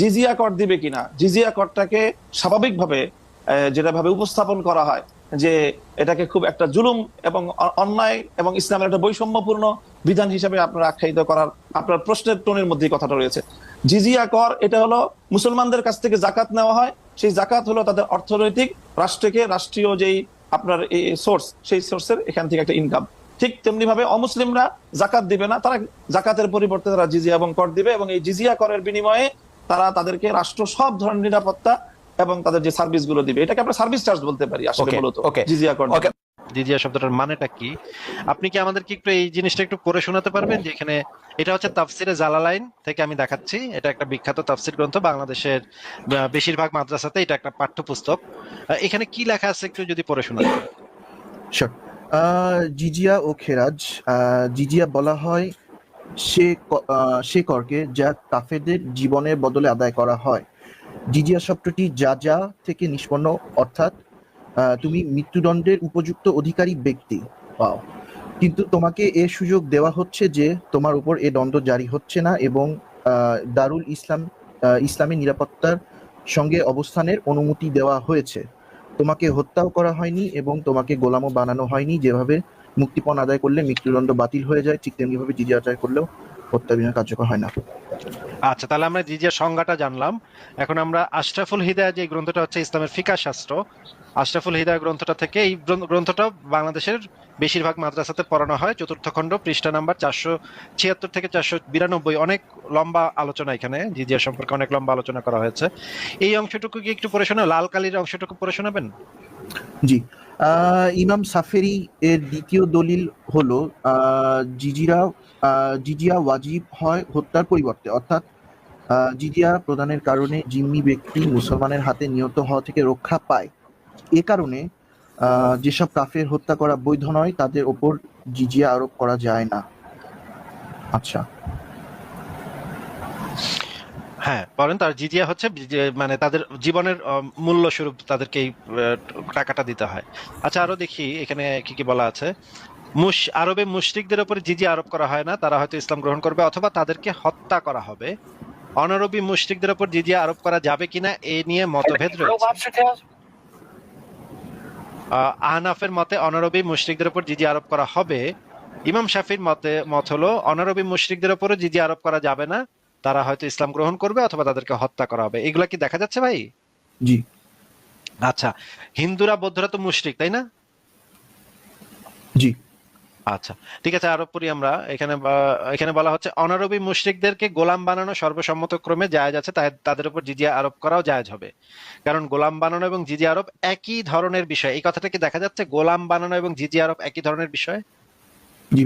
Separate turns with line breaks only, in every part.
জিজিয়া কর দিবে কিনা? জিজিয়া করটাকে স্বাভাবিকভাবে যেটা ভাবে উপস্থাপন করা হয়, যে এটাকে খুব একটা জুলুম এবং অন্যায় এবং ইসলামের একটা বৈষম্যপূর্ণ বিধান হিসেবে আপনার আখ্যায়িত করার আপনার প্রশ্নের টোনের মধ্যেই কথাটা রয়েছে। জিজিয়া কর, এটা হলো মুসলমানদের কাছ থেকে জাকাত নেওয়া হয়। সেই জাকাত হলো তাদের অর্থনৈতিক রাষ্ট্রকে, রাষ্ট্রীয় যেই আপনার এই সোর্স সেই সোর্সের এখান থেকে একটা ইনকাম ঠিক তেমনি ভাবে অমুসলিমরা জাকাত দিবে না, তারা জাকাতের পরিবর্তে তারা জিজিয়া এবং কর দিবে এবং এই জিজিয়া করের বিনিময়ে তারা তাদেরকে রাষ্ট্র সব ধরনের নিরাপত্তা এবং তাদের যে সার্ভিসগুলো দিবে এটাকে আমরা সার্ভিস চার্জ বলতে পারি আসলে মূলত জিজিয়া কর
জিজিয়া শব্দটার মানেটা কি? আপনি কি আমাদের কি একটু এই জিনিসটা একটু পড়ে শোনাতে পারবেন? যে এখানে এটা হচ্ছে তাফসিরে জালালাইন থেকে আমি দেখাচ্ছি। এটা একটা বিখ্যাত তাফসির গ্রন্থ বাংলাদেশের বেশিরভাগ মাদ্রাসাতে এটা একটা পাঠ্যপুস্তক। আহ, এখানে কি লেখা আছে একটু যদি পড়ে শোনাতে
আহ, জিজিয়া ও খেরাজ আহ, জিজিয়া বলা হয় সে করকে যা কাফেরদের জীবনের বদলে আদায় করা হয়। জিজিয়া শব্দটি যা যা থেকে নিষ্পন্ন অর্থাৎ তুমি মৃত্যুদণ্ডের উপযুক্ত অধিকারী ব্যক্তি পাও। কিন্তু তোমাকে এ সুযোগ দেওয়া হচ্ছে যে তোমার উপর এ দণ্ড জারি হচ্ছে না এবং দারুল ইসলাম আহ, ইসলামী নিরাপত্তার সঙ্গে অবস্থানের অনুমতি দেওয়া হয়েছে। তোমাকে হত্যাও করা হয়নি এবং তোমাকে গোলামও বানানো হয়নি যেভাবে মুক্তিপণ আদায় করলে মৃত্যুদণ্ড বাতিল হয়ে যায় ঠিক তেমনি ভাবে জিজিয়া আদায় করলেও হত্যা বিনা কার্যকর হয় না।
আচ্ছা তাহলে আমরা জিজিয়া সংজ্ঞাটা জানলাম। এখন আমরা আশরাফুল হিদায়া যে গ্রন্থটা হচ্ছে ইসলামের ফিকা শাস্ত্র আশরাফুল হিদায়া গ্রন্থটা থেকে এই গ্রন্থটা বাংলাদেশের বেশিরভাগ মাদ্রাসাতে পড়ানো হয়। চতুর্থ খণ্ড পৃষ্ঠা নাম্বার চারশো ছিয়াত্তর থেকে চারশো বিরানব্বই। অনেক লম্বা আলোচনা এখানে জিজিয়া সম্পর্কে অনেক লম্বা আলোচনা করা হয়েছে। এই অংশটুকু কি একটু পড়ে শোনা লাল কালির অংশটুকু পড়ে শোনাবেন?
জি ইমাম সাফেরি এর দ্বিতীয় দলিল হলো জিজিরা জিজিয়া ওয়াজিব হয় হত্যার পরিবর্তে। অর্থাৎ জিজিয়া প্রদানের কারণে জিম্মি ব্যক্তি মুসলমানের হাতে নিহত হওয়া থেকে রক্ষা পায়। এ কারণে যেসব কাফের হত্যা করা বৈধ নয়, তাদের ওপর জিজিয়া আরোপ করা যায় না। আচ্ছা।
হ্যাঁ বলেন তার জিজিয়া হচ্ছে মানে তাদের জীবনের মূল্য স্বরূপ তাদেরকে টাকাটা দিতে হয়। আচ্ছা আরও দেখি এখানে কি কি বলা আছে? মুশ আরবে মুশরিকদের উপর জিজিয়া আরোপ করা হয় না তারা হয়তো ইসলাম গ্রহণ করবে অথবা তাদেরকে হত্যা করা হবে। অনারবি মুশরিকদের উপর জিজিয়া আরোপ করা যাবে কিনা এ নিয়ে মতভেদ রয়েছে। আহ, আহনাফের মতে অনারবি মুশরিকদের উপর জিজিয়া আরোপ করা হবে। ইমাম শাফির মতে মত হলো অনারবি মুশরিকদের উপরও জিজিয়া আরোপ করা যাবে না তারা হয়তো ইসলাম গ্রহণ করবে অথবা তাদেরকে হত্যা করা হবে। এগুলা কি দেখা যাচ্ছে ভাই?
জি।
আচ্ছা হিন্দুরা বৌদ্ধরা তো মুশরিক তাই না?
জি।
আচ্ছা ঠিক আছে আরও পড়ি আমরা। এখানে এখানে বলা হচ্ছে অনারবি মুশরিকদেরকে গোলাম বানানো সর্বসম্মত ক্রমে জায়েজ আছে তাই তাদের উপর জিজিয়া আরোপ করাও জায়েজ হবে। কারণ গোলাম বানানো এবং জিজিয়া আরোপ একই ধরনের বিষয়। এই কথাটা কি দেখা যাচ্ছে? গোলাম বানানো এবং জিজিয়া আরোপ একই ধরনের বিষয়?
জি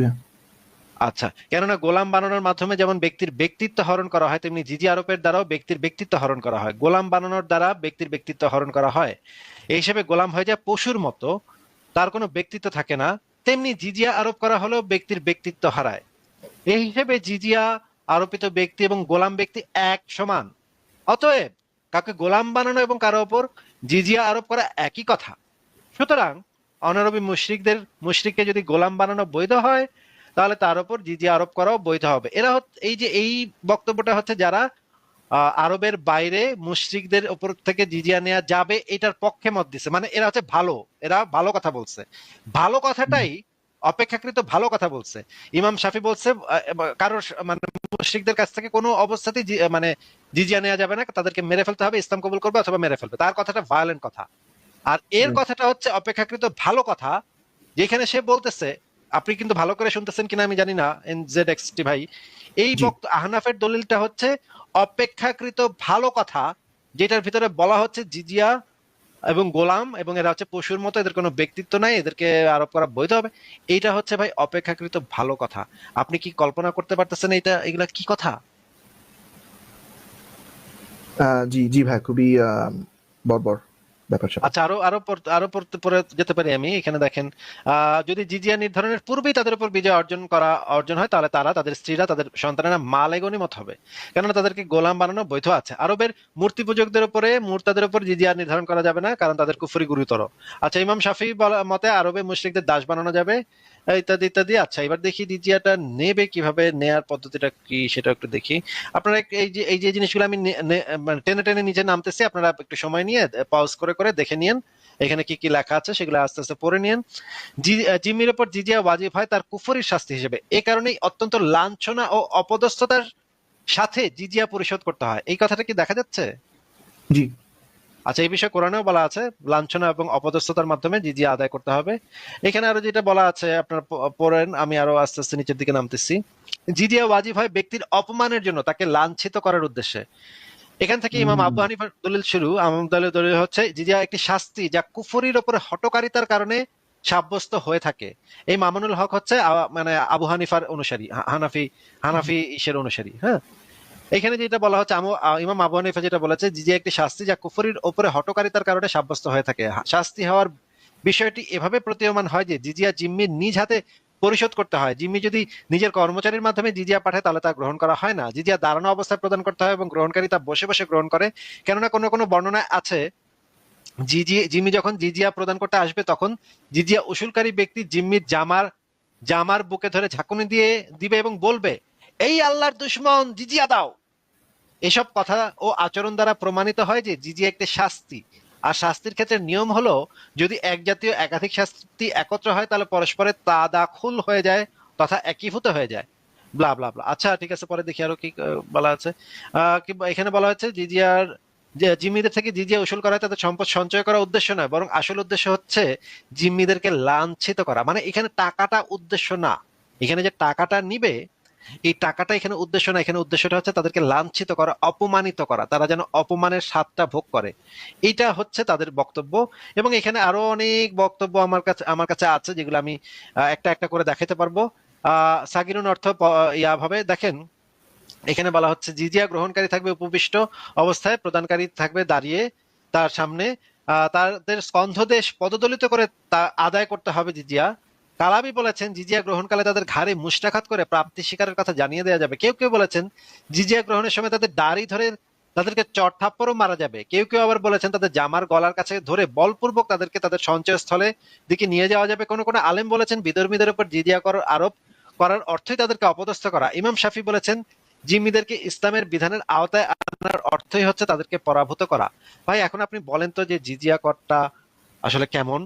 আচ্ছা কেননা গোলাম বানানোর মাধ্যমে যেমন ব্যক্তির ব্যক্তিত্ব হরণ করা হয়, তেমনি জিজি আরোপের দ্বারাও ব্যক্তির ব্যক্তিত্ব হরণ করা হয়। গোলাম বানানোর দ্বারা ব্যক্তির ব্যক্তিত্ব হরণ করা হয়। এই হিসেবে গোলাম হয়ে যায় পশুর মতো, তার কোনো ব্যক্তিত্ব থাকে না। তেমনি জিজিয়া আরোপ করা হলেও ব্যক্তির ব্যক্তিত্ব হারায়। এই হিসেবে জিজিয়া আরোপিত ব্যক্তি এবং গোলাম ব্যক্তি এক সমান। অতএব কাকে গোলাম বানানো এবং কারও ওপর জিজিয়া আরোপ করা একই কথা। সুতরাং অনারবি মুশরিকদের, মুশরিককে যদি গোলাম বানানো বৈধ হয় তাহলে তার উপর জিজিয়া আরোপ করাও বৈধ হবে। এরা এই যে এই বক্তব্যটা হচ্ছে যারা আরবের বাইরে মুশরিকদের উপর থেকে জিজিয়া নেওয়া যাবে এটার পক্ষে মত দিছে। মানে এরা হচ্ছে ভালো এরা ভালো কথা বলছে। ভালো কথাটাই অপেক্ষাকৃত ভালো কথা বলছে। ইমাম শাফি বলছে কারোর মানে মুশরিকদের কাছ থেকে কোনো অবস্থাতেই মানে জিজিয়া নেওয়া যাবে না। তাদেরকে মেরে ফেলতে হবে ইসলাম কবুল করবে অথবা মেরে ফেলবে। তার কথাটা ভায়োলেন্ট কথা। আর এর কথাটা হচ্ছে অপেক্ষাকৃত ভালো কথা যেখানে সে বলতেছে আপনি কিন্তু ভালো করে শুনতেছেন কিনা আমি জানি না এন জেড এক্সটি ভাই। এই বক্ত আহনাফের দলিলটা হচ্ছে অপেক্ষাকৃত ভালো কথা যেটার ভিতরে বলা হচ্ছে জিজিয়া এবং গোলাম এবং এরা হচ্ছে পশুর মতো এদের কোনো ব্যক্তিত্ব নাই এদেরকে আরোপ করা বৈধ হবে। এইটা হচ্ছে ভাই অপেক্ষাকৃত ভালো কথা। আপনি কি কল্পনা করতে পারতেছেন এটা এগুলা কি কথা?
জি জি ভাই খুবই বর্বর।
আচ্ছা আরও আরও আরও পড়তে যেতে পারি আমি, এখানে দেখেন যদি জিজিয়া নির্ধারণের পূর্বেই তাদের উপর বিজয় অর্জন করা, অর্জন হয়, তাহলে তারা তাদের স্ত্রীরা, তাদের সন্তানেরা মালে মত হবে। কেননা তাদেরকে গোলাম বানানো বৈধ আছে। আরবের মূর্তি পূজকদের উপরে, মূর্তাদের উপর জিজিয়া নির্ধারণ করা যাবে না, কারণ তাদের কুফরি গুরুতর। আচ্ছা ইমাম শাফি মতে আরবে মুশরিকদের দাস বানানো যাবে। ইত্যাদি ইত্যাদি। আচ্ছা এবার দেখি জিজিয়াটা নেবে কীভাবে নেয়ার পদ্ধতিটা কি সেটা একটু দেখি। আপনারা এই যে এই যে জিনিসগুলো আমি মানে টেনে টেনে নিচে নামতেছি আপনারা একটু সময় নিয়ে পজ করে করে দেখে নিন এখানে কি কি লেখা আছে সেগুলো আস্তে আস্তে পড়ে নিন জি- আহ, জিম্মির উপর জিজিয়া ওয়াজিব হয় তার কুফরির শাস্তি হিসেবে। এই কারণেই অত্যন্ত লাঞ্ছনা ও অপদস্থতার সাথে জিজিয়া পরিশোধ করতে হয়। এই কথাটা কি দেখা যাচ্ছে?
জি।
আচ্ছা এই বিষয়ে কোরআনেও বলা আছে লাঞ্ছনা এবং অপদস্থতার মাধ্যমে জিজিয়া আদায় করতে হবে। এখানে আরও যেটা বলা আছে আপনার পড়েন আমি আরও আস্তে আস্তে নিচের দিকে নামতেছি। জিজিয়া ওয়াজিব হয় ব্যক্তির অপমানের জন্য তাকে লাঞ্ছিত করার উদ্দেশ্যে। এখান থেকে ইমাম। আবু হানিফার দলিল শুরু। আমার দলের দলিল হচ্ছে জিজিয়া একটি শাস্তি যা কুফরির ওপরে হটকারিতার কারণে সাব্যস্ত হয়ে থাকে। এই মামুনুল হক হচ্ছে মানে আবু হানিফার অনুসারী হানাফি হানাফি ইসের অনুসারী হ্যাঁ? এখানে যেটা বলা হচ্ছে ইমাম আবু হানিফা যেটা বলেছে, যে একটি শাস্তি যা কুফরির উপরে হটকারিতার কারণে সাব্যস্ত হয়ে থাকে। শাস্তি হওয়ার বিষয়টি এভাবে প্রতীয়মান হয় যে, জিজিয়া জিম্মির নিজ হাতে পরিশোধ করতে হয়। জিম্মি যদি নিজের কর্মচারীর মাধ্যমে জিজিয়া পাঠায়, তাহলে তা গ্রহণ করা হয় না। জিজিয়া দাঁড়ানো অবস্থায় প্রদান করতে হয় এবং গ্রহণকারী তা বসে বসে গ্রহণ করে। কেননা কোনো কোনো বর্ণনায় আছে, জিজি জিম্মি যখন জিজিয়া প্রদান করতে আসবে, তখন জিজিয়া উসুলকারী ব্যক্তি জিম্মির জামার জামার বুকে ধরে ঝাঁকুনি দিয়ে দিবে এবং বলবে এই আল্লাহর দুশ্মন জিজিয়া দাও। এসব কথা ও আচরণ দ্বারা প্রমাণিত হয় যে জিজিয়া একটি শাস্তি। আর শাস্তির ক্ষেত্রে নিয়ম হলো, যদি এক জাতীয় একাধিক শাস্তি একত্র হয়, তাহলে পরস্পরের তাদাখুল হয়ে যায় তথা একীভূত হয়ে যায়। Blah blah blah. আচ্ছা ঠিক আছে, পরে দেখি আরও কি বলা আছে। এখানে বলা হচ্ছে জিজিয়ার, যে জিম্মিদের থেকে জিজিয়া উসুল করা তাদের সম্পদ সঞ্চয় করা উদ্দেশ্য নয়, বরং আসল উদ্দেশ্য হচ্ছে জিম্মিদেরকে লাঞ্ছিত করা। মানে এখানে টাকাটা উদ্দেশ্য না। এখানে যে টাকাটা নিবে এই টাকাটা এখানে উদ্দেশ্য না, এখানে উদ্দেশ্যটা হচ্ছে তাদেরকে লাঞ্ছিত করা, অপমানিত করা, তারা যেন অপমানের স্বাদটা ভোগ করে। এইটা হচ্ছে তাদের বক্তব্য এবং এখানে আরও অনেক বক্তব্য আমার কাছে আমার কাছে আছে যেগুলো আমি একটা একটা করে দেখাতে পারব। আহ, সাগিরুন অর্থ প- ইয়া ভাবে, দেখেন, এখানে বলা হচ্ছে, জিজিয়া গ্রহণকারী থাকবে উপবিষ্ট অবস্থায়, প্রদানকারী থাকবে দাঁড়িয়ে তার সামনে। তাদের স্কন্ধদেশ পদদলিত করে তা আদায় করতে হবে জিজিয়া। কালাবি বলেছেন, জিজিয়া গ্রহণকালে তাদের ঘাড়ে মুষ্টাঘাত করে প্রাপ্তি স্বীকারের কথা জানিয়ে দেওয়া যাবে। কেউ কেউ বলেছেন, জিজিয়া গ্রহণের সময় তাদের দাড়ি ধরে তাদেরকে চট থাপ্পড়ও মারা যাবে। কেউ কেউ আবার বলেছেন, তাদের জামার গলার কাছে ধরে বলপূর্বক তাদেরকে তাদের সঞ্চয়স্থলে দিকে নিয়ে যাওয়া যাবে। কোনো কোনো আলেম বলেছেন, বিধর্মীদের উপর জিজিয়া কর আরোপ করার অর্থই তাদেরকে অপদস্থ করা। ইমাম শাফি বলেছেন, জিম্মিদেরকে ইসলামের বিধানের আওতায় আনার অর্থই হচ্ছে তাদেরকে পরাভূত করা। ভাই, এখন আপনি বলেন তো যে জিজিয়া করটা আসলে কেমন?